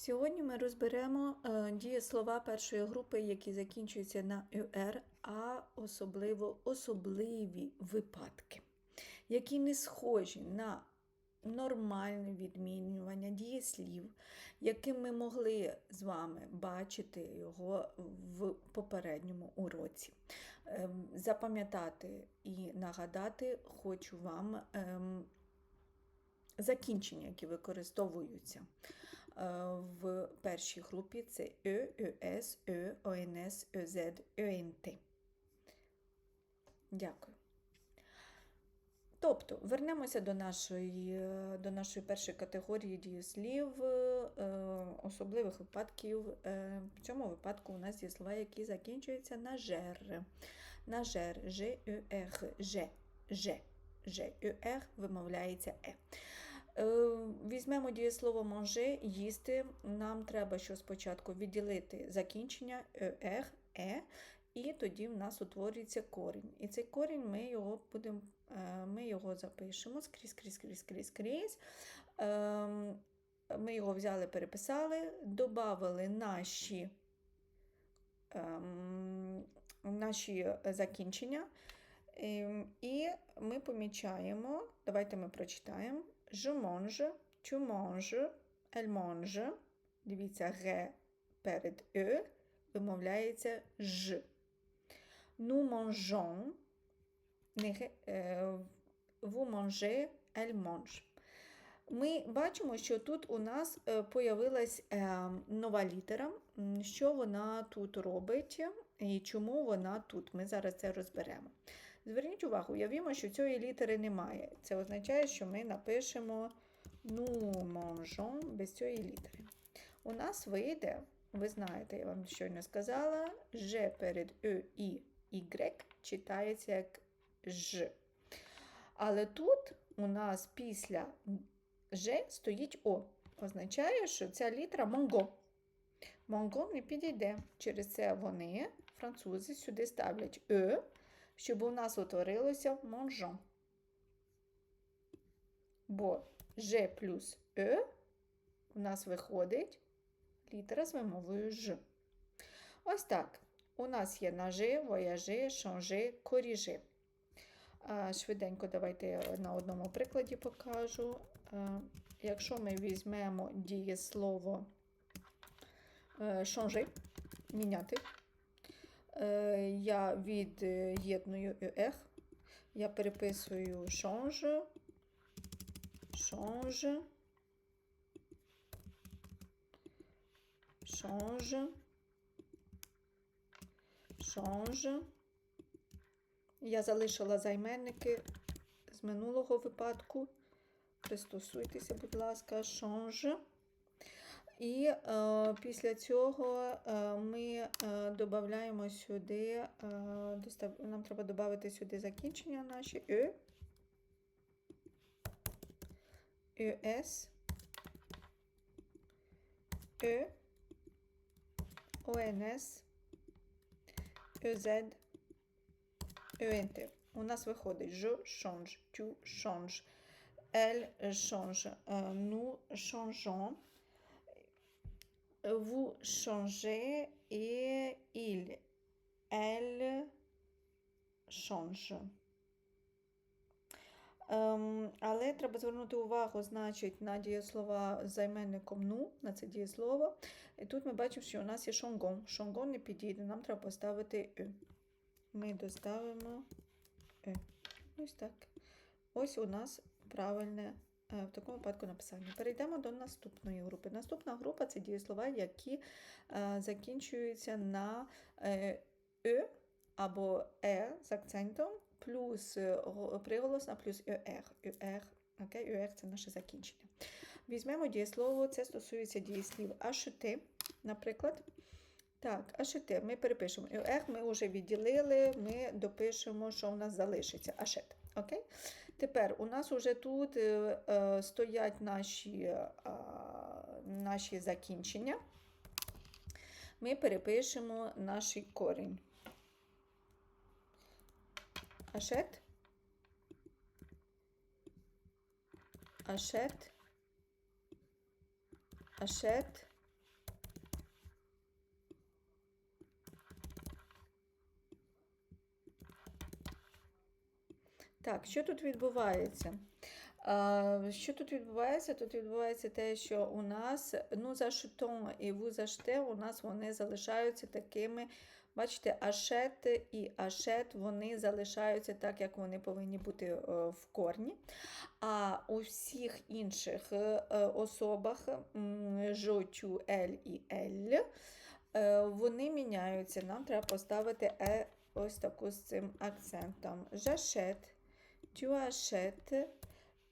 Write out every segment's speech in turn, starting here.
Сьогодні ми розберемо е, дієслова першої групи, які закінчуються на «юр», а особливо особливі випадки, які не схожі на нормальне відмінювання дієслів, яким ми могли з вами бачити його в попередньому уроці. Ем, Запам'ятати і нагадати хочу вам ем, закінчення, які використовуються в першій групі це Е, ЕС, Е, ОНС, ЕЗ, ЕНТ. Дякую. Тобто, вернемося до нашої, е, до нашої першої категорії дієслів, е, особливих випадків. Е, В цьому випадку у нас дієслова, які закінчуються на жер. На жер, ж, ю, ех, ж, ж, ж, ю, ех, вимовляється е. Е, Візьмемо дієслово manger, їсти. Нам треба що спочатку відділити закінчення е, е, і тоді в нас утворюється корінь. І цей корінь ми його будемо, е, ми його запишемо скрізь, скрізь, скрізь, скрізь, скрізь. Ем, Ми його взяли, переписали, додали наші, ем, наші закінчення. Ем, І ми помічаємо, давайте ми прочитаємо. Je mange, tu manges, elle mange. Дивіться, г перед е вимовляється ж. Nous mangeons, е, vous mangez, elle mange. Ми бачимо, що тут у нас е, появилась е, нова літера. Що вона тут робить і чому вона тут? Ми зараз це розберемо. Зверніть увагу, уявімо, що цієї літери немає. Це означає, що ми напишемо nous mangeons без цієї літери. У нас вийде, ви знаєте, я вам щойно сказала, Ж перед Е і Y читається як Ж. Але тут у нас після Ж стоїть О. Означає, що ця літера Монго. Монго не підійде. Через це вони, французи, сюди ставлять Е, щоб у нас утворилося монжон. Бо Ж плюс Е у нас виходить літера з вимовою Ж. Ось так. У нас є нажи, вояжи, шанжи, коріжи. Швиденько давайте на одному прикладі покажу. Якщо ми візьмемо дієслово е, шанжи, міняти, я від'єдную ех, я переписую change, change, change, change. Я залишила займенники з минулого випадку. Пристосуйтеся, будь ласка, change. І е, після цього е, ми е, додаємо сюди, е, достав, нам треба додати сюди закінчення наші. Ö, ЮС, Ö, ОНС, ÖZ, ÖNT. У нас виходить je change, tu changes, elle change, euh, nous changeons, vous changez et il, elle change. Ем, але треба звернути увагу, значить, на дієслова займенником ну, на це дієслово. І тут ми бачимо, що у нас є шонгон. Шонгон не підійде, нам треба поставити «ю». Ми доставимо «ю». Ось так. Ось у нас правильне в такому випадку написання. Перейдемо до наступної групи. Наступна група це дієслова, які е, закінчуються на е, або «е» з акцентом, плюс е, го- приголосна, плюс «юр». «Юр», Окей, «юр» – це наше закінчення. Візьмемо дієслово, це стосується дієслів acheter, наприклад. Так, acheter ми перепишемо. «Юр» ми вже відділили, ми допишемо, що у нас залишиться. Ашет. Окей? Тепер у нас вже тут е, е, стоять наші, е, наші закінчення. Ми перепишемо наш корінь. Ашет. Ашет. Ашет. Так, що тут відбувається? Що тут відбувається? Тут відбувається те, що у нас ну за шутон і ву за ште, у нас вони залишаються такими. Бачите, ашет і ашет вони залишаються так, як вони повинні бути е, в корні. А у всіх інших е, особах м, жо, тю, ель і ель, е, вони міняються. Нам треба поставити е ось таку з цим акцентом. J'achète, tu achètes,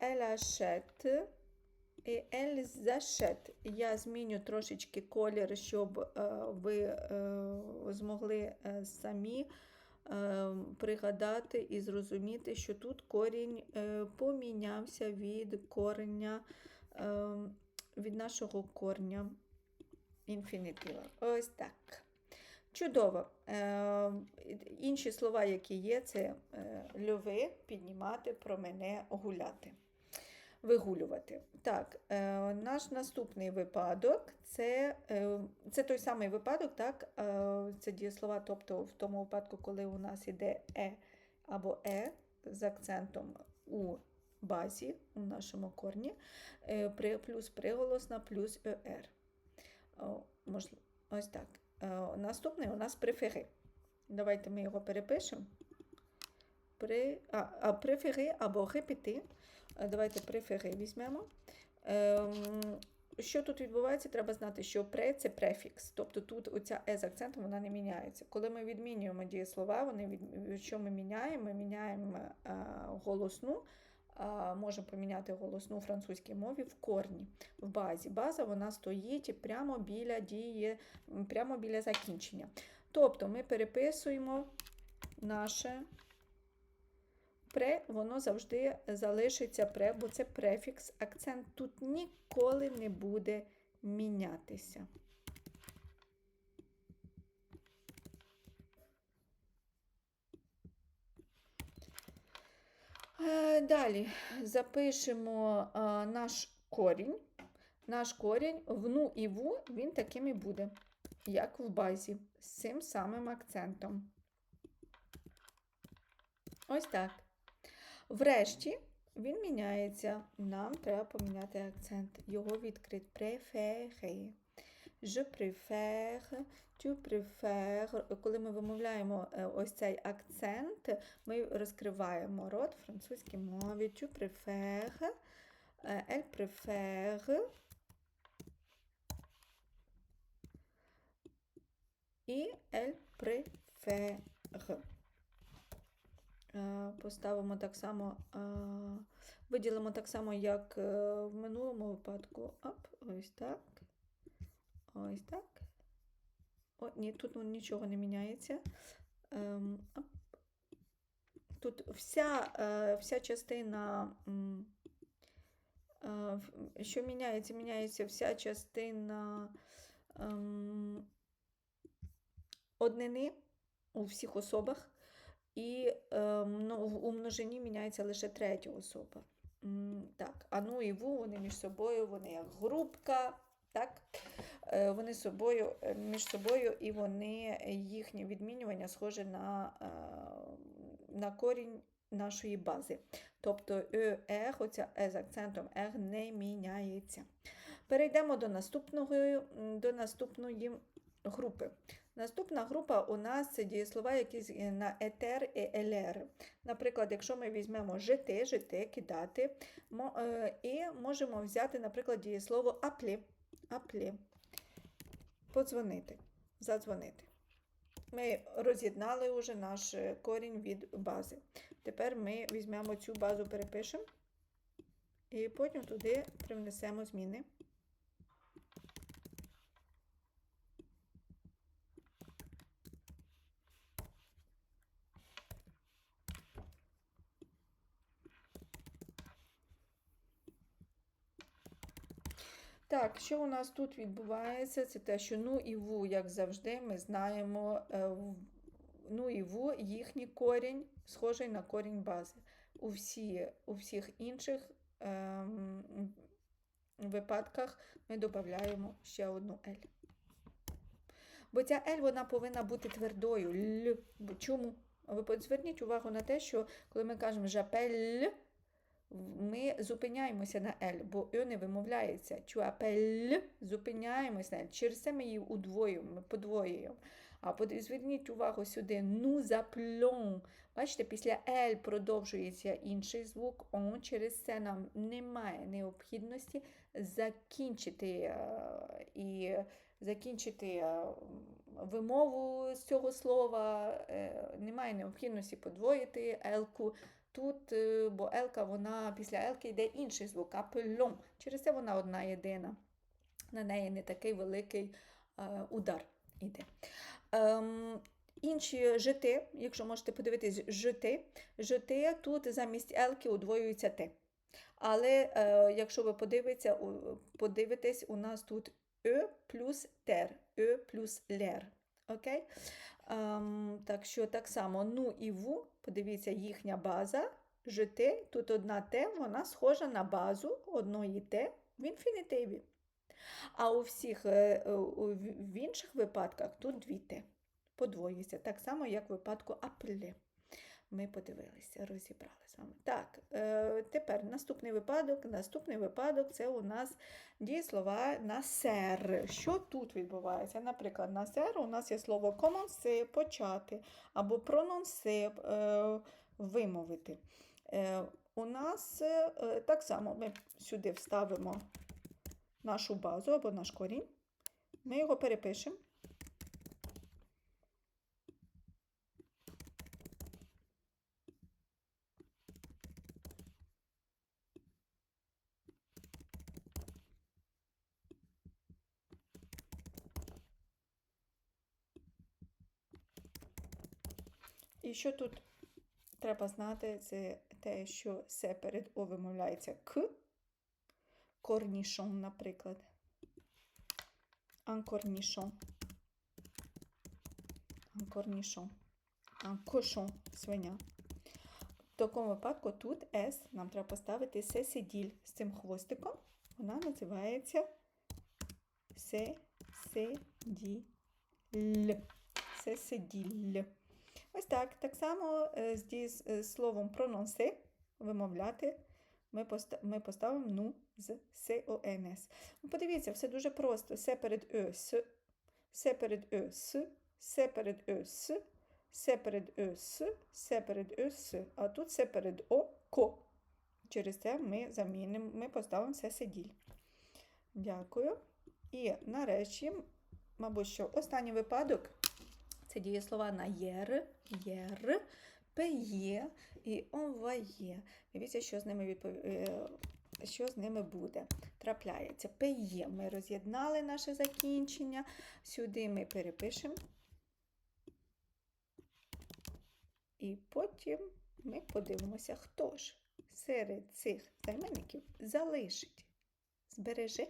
elle achète і elle zachète. Я зміню трошечки колір, щоб е, ви е, змогли е, самі пригадати і зрозуміти, що тут корінь помінявся від корення, від нашого корня інфінітива. Ось так. Чудово. Е, інші слова, які є, це е, льови, піднімати, промене, гуляти, вигулювати. Так, е, наш наступний випадок це, е, це той самий випадок, так, е, це дієслова, тобто в тому випадку, коли у нас іде е або е з акцентом у базі, у нашому корні, е, плюс приголосна, плюс ер. Можливо, ось так. Е, Наступний у нас префери. Давайте ми його перепишемо. При, а, а префери або репети. Е, Давайте префери візьмемо. Ем, що тут відбувається, треба знати, що пре це префікс. Тобто тут оця е з акцентом вона не міняється. Коли ми відмінюємо дієслова, вони від... що ми міняємо? Ми міняємо е, голосну, можемо поміняти голосну у французькій мові в корні, в базі. База вона стоїть прямо біля дії, прямо біля закінчення. Тобто ми переписуємо наше пре, воно завжди залишиться пре, бо це префікс, акцент тут ніколи не буде мінятися. Далі запишемо е, наш корінь. Наш корінь в ну і ву він таким і буде, як в базі, з цим самим акцентом. Ось так. Врешті він міняється. Нам треба поміняти акцент. Його відкрит префери. Je préfère, tu préfères. Коли ми вимовляємо е, ось цей акцент, ми розкриваємо рот в французькій мові. Tu préfères, е, elle préfère. І elle préfère. Е, Поставимо так само, виділимо так само, як в минулому випадку. Оп, ось так. Ось так. О, ні, тут ну, нічого не міняється. Ем. Тут вся, е, вся частина, е, що міняється, міняється вся частина ем, однини у всіх особах. І е, в- у множині міняється лише третя особа. Так, а ну і ву, вони між собою, вони як групка, так? Е, Вони собою, е, між собою, і вони, е, їхнє відмінювання схоже на, е, на корінь нашої бази. Тобто е, ех, оця е з акцентом ех не міняється. Перейдемо до наступного, до наступної групи. Наступна група у нас це дієслова, які е, на етер і елер. Наприклад, якщо ми візьмемо жити, жити, кидати, е, і можемо взяти, наприклад, дієслово аплі, аплі, подзвонити, задзвонити. Ми роз'єднали вже наш е, корінь від бази. Тепер ми візьмемо цю базу, перепишемо і потім туди привнесемо зміни. Так, що у нас тут відбувається? Це те, що ну і ву, як завжди, ми знаємо, е, ну і ву, їхній корінь схожий на корінь бази. У, всі, у всіх інших ем, випадках ми додаємо ще одну L. Бо ця L вона повинна бути твердою. Л. Чому? ви зверніть увагу на те, що коли ми кажемо в- ми зупиняємося на L, бо Е не вимовляється. Appelles, зупиняємося на L. Через це ми її удвоюємо, ми подвоюємо. А под- зверніть увагу сюди, nous appelons. Бачите, після L продовжується інший звук on. Через це нам немає необхідності закінчити е, і закінчити е, вимову з цього слова. Е, Немає необхідності подвоїти елку. Тут, е, бо елка, вона після елки йде інший звук, апельон. Через це вона одна єдина. На неї не такий великий е, удар йде. Ем, інші жити, якщо можете подивитись, жити, жити тут замість елки удвоюється те. Але е, якщо ви подивитеся, подивитесь, у нас тут е плюс тер, е плюс лер. Окей? Ем, так що так само ну і ву, подивіться, їхня база, жити, тут одна те, вона схожа на базу одної те в інфінітиві. А у всіх е, е, в інших випадках тут дві те. Подвоюється, так само, як в випадку апле. Ми подивилися, розібрали з вами. Так, е, тепер наступний випадок. Наступний випадок це у нас дієслова на сер. Що тут відбувається? Наприклад, на сер у нас є слово commencer, почати, або prononcer, е, вимовити. Е, у нас е, так само ми сюди вставимо нашу базу або наш корінь. Ми його перепишемо. І що тут треба знати, це те, що се перед О вимовляється К, корнішон, наприклад. Анкорнішон. Анкорнішон. Анкошон, свиня. В такому випадку тут С нам треба поставити сесиділь з цим хвостиком. Вона називається сесиділь. Сесиділь. Ось так. Так само е, з е, словом prononcer, вимовляти, ми, поставимо ну з СОНС. Ну, подивіться, все дуже просто. Се перед Е, С, се перед Е, С, се перед Е, С, се перед Е, С, се перед Е, С. А тут се перед О, Ко. Через це ми замінимо, ми поставимо все сиділь. Дякую. І нарешті, мабуть, що останній випадок це дієслова на єр, єр, пеє і онває. Дивіться, що з ними відпов... е, що з ними буде. Трапляється. Пеє. Ми роз'єднали наше закінчення. Сюди ми перепишемо. І потім ми подивимося, хто ж серед цих займенників залишить, збереже,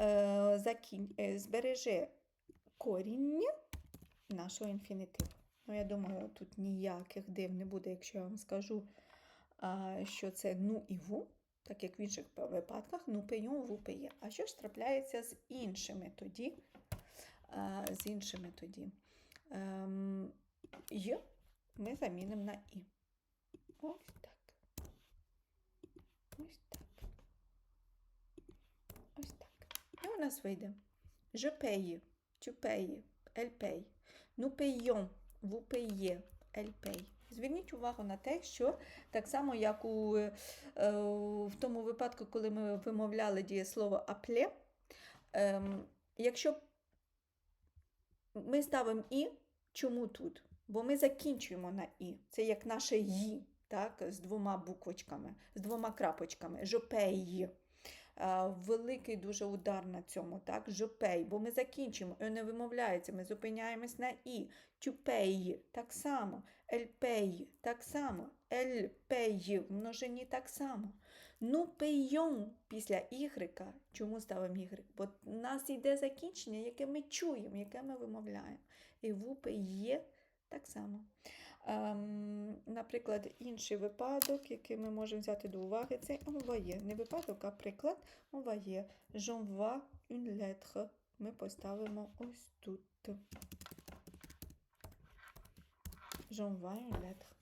е, закін... е, збереже коріння нашого інфінітиву. Ну, я думаю, тут ніяких див не буде, якщо я вам скажу, що це ну і ву, так як в інших випадках, ну пейон, ву пеє. А що ж трапляється з іншими тоді? З іншими тоді? Ем, й ми замінимо на і. Ось так. Ось так. Ось так. І у нас вийде payes, elle paye. Nous payons, vous payez, elle paye. Зверніть увагу на те, що так само, як у, е, в тому випадку, коли ми вимовляли дієслово апле, ем, якщо ми ставимо і, чому тут? Бо ми закінчуємо на і. Це як наше «ї», так, з двома буквочками, з двома крапочками. Жопеї. А, Великий дуже удар на цьому, так? Жопей, бо ми закінчимо, «е» не вимовляється, ми зупиняємось на і. Тюпеї так само, ельпеї так само, ельпеї в множині так само. Ну, пейон після ігрека. Чому ставимо ігрек? Бо в нас йде закінчення, яке ми чуємо, яке ми вимовляємо. І вупе є так само. Ем, наприклад, інший випадок, який ми можемо взяти до уваги, це envoyer. Не випадок, а приклад envoyer. J'envoie une lettre. Ми поставимо ось тут. J'envoie une lettre.